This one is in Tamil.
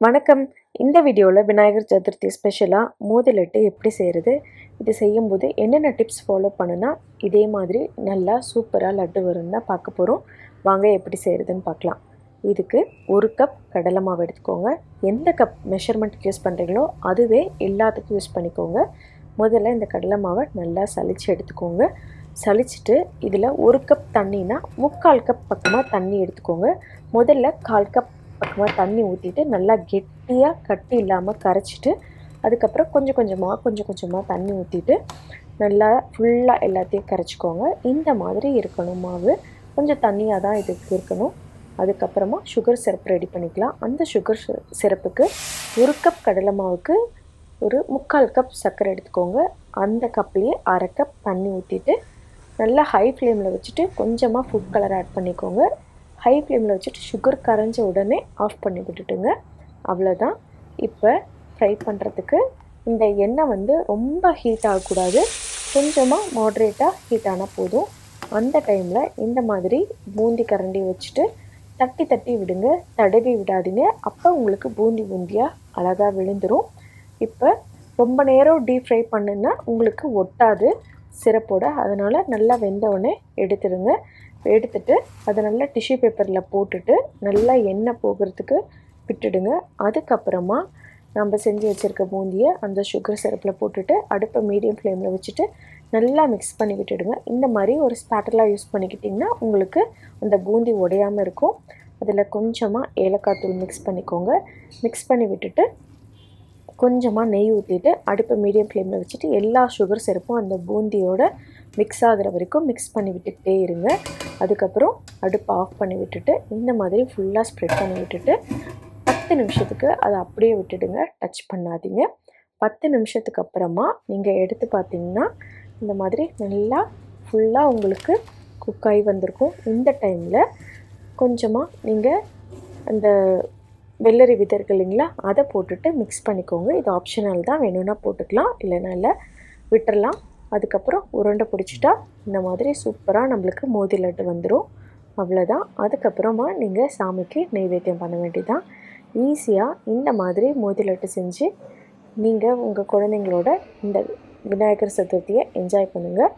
வணக்கம். இந்த வீடியோவில் விநாயகர் சதுர்த்தி ஸ்பெஷலாக மோதலட்டு எப்படி செய்கிறது இது செய்யும்போது என்னென்ன டிப்ஸ் ஃபாலோ பண்ணுனா இதே மாதிரி நல்லா சூப்பராக லட்டு வரும்னு தான் பார்க்க போகிறோம் வாங்க எப்படி செய்கிறதுன்னு பார்க்கலாம். இதுக்கு ஒரு கப் கடலை மாவு எடுத்துக்கோங்க. எந்த கப் மெஷர்மெண்ட்டுக்கு யூஸ் பண்ணுறீங்களோ அதுவே எல்லாத்துக்கும் யூஸ் பண்ணிக்கோங்க. முதல்ல இந்த கடலை மாவை நல்லா சளிச்சு எடுத்துக்கோங்க. சலிச்சிட்டு இதில் ஒரு கப் தண்ணினா முக்கால் கப் பக்கமாக தண்ணி எடுத்துக்கோங்க. முதல்ல கால் கப் பக்கமாக தண்ணி ஊற்றிட்டு நல்லா கெட்டியாக கட்டி இல்லாமல் கரைச்சிட்டு அதுக்கப்புறம் கொஞ்சம் கொஞ்சமாக கொஞ்சம் கொஞ்சமாக தண்ணி ஊற்றிட்டு நல்லா ஃபுல்லாக எல்லாத்தையும் கரைச்சிக்கோங்க. இந்த மாதிரி இருக்கணும் மாவு. கொஞ்சம் தண்ணியாக தான் இதுக்கு இருக்கணும். அதுக்கப்புறமா சுகர் சிரப் ரெடி பண்ணிக்கலாம். அந்த சுகர் சிரப்புக்கு ஒரு கப் கடலை மாவுக்கு ஒரு முக்கால் கப் சர்க்கரை எடுத்துக்கோங்க. அந்த கப்லேயே அரை கப் தண்ணி ஊற்றிட்டு நல்லா ஹை ஃப்ளேமில் வச்சுட்டு கொஞ்சமாக ஃபுட் கலர் ஆட் பண்ணிக்கோங்க. ஹை ஃப்ளேமில் வச்சுட்டு சுகர் கரைஞ்ச உடனே ஆஃப் பண்ணி விட்டுட்டுங்க. அவ்வளோதான் இப்போ ஃப்ரை பண்ணுறதுக்கு இந்த எண்ணெய் வந்து ரொம்ப ஹீட் ஆகக்கூடாது. கொஞ்சமாக மாட்ரேட்டாக ஹீட் ஆனால் போதும். அந்த டைமில் இந்த மாதிரி பூந்தி கரண்டி வச்சுட்டு தட்டி தட்டி விடுங்க. தடவி விடாதீங்க. அப்போ உங்களுக்கு பூந்தி பூந்தியாக அழகாக விழுந்துடும் இப்போ ரொம்ப நேரம் டீப் ஃப்ரை பண்ணுன்னா உங்களுக்கு ஒட்டாது. சிரப்போட அதனால் நல்லா வெந்தவுடனே எடுத்துடுங்க. எடுத்துட்டு அதை நல்லா டிஷ்யூ பேப்பரில் போட்டுட்டு நல்லா எண்ணெய் போகிறதுக்கு விட்டுடுங்க. அதுக்கப்புறமா நம்ம செஞ்சு வச்சுருக்க பூந்தியை அந்த சுகர் சிரப்பில் போட்டுட்டு அடுப்பை மீடியம் ஃப்ளேமில் வச்சுட்டு நல்லா மிக்ஸ் பண்ணி விட்டுடுங்க. இந்த மாதிரி ஒரு ஸ்பேட்டலாக யூஸ் பண்ணிக்கிட்டிங்கன்னா உங்களுக்கு அந்த பூந்தி உடையாமல் இருக்கும். அதில் கொஞ்சமாக ஏலக்காய் தூள் மிக்ஸ் பண்ணிக்கோங்க. மிக்ஸ் பண்ணி விட்டுட்டு கொஞ்சமாக நெய் ஊற்றிட்டு அடுப்பை மீடியம் ஃப்ளேமில் வச்சுட்டு எல்லா சுகர் சிரப்பும் அந்த பூந்தியோட மிக்ஸ் ஆகிற வரைக்கும் மிக்ஸ் பண்ணி விட்டுக்கிட்டே இருங்க. அதுக்கப்புறம் அடுப்பை ஆஃப் பண்ணி விட்டுட்டு இந்த மாதிரி ஃபுல்லாக ஸ்ப்ரெட் பண்ணி விட்டுட்டு பத்து நிமிஷத்துக்கு அதை அப்படியே விட்டுடுங்க. டச் பண்ணாதீங்க. பத்து நிமிஷத்துக்கு அப்புறமா நீங்கள் எடுத்து பார்த்தீங்கன்னா இந்த மாதிரி நல்லா ஃபுல்லாக உங்களுக்கு குக்காகி வந்திருக்கும். இந்த டைமில் கொஞ்சமாக நீங்கள் அந்த வெள்ளரி விதர்கள் இல்லைங்களா? அதை போட்டுட்டு மிக்ஸ் பண்ணிக்கோங்க. இது ஆப்ஷனல் தான். வேணும்னா போட்டுக்கலாம். இல்லைனா இல்லை விட்டுறலாம். அதுக்கப்புறம் உருண்டை பிடிச்சிட்டா இந்த மாதிரி சூப்பராக நம்மளுக்கு மோதி லட்டு வந்துடும் அவ்வளோதான் அதுக்கப்புறமா நீங்கள் சாமிக்கு நெய்வேத்தியம் பண்ண வேண்டியதான் ஈஸியாக இந்த மாதிரி மோதி லட்டு செஞ்சு நீங்கள் உங்கள் குழந்தைங்களோட இந்த விநாயகர் சதுர்த்தியை என்ஜாய் பண்ணுங்கள்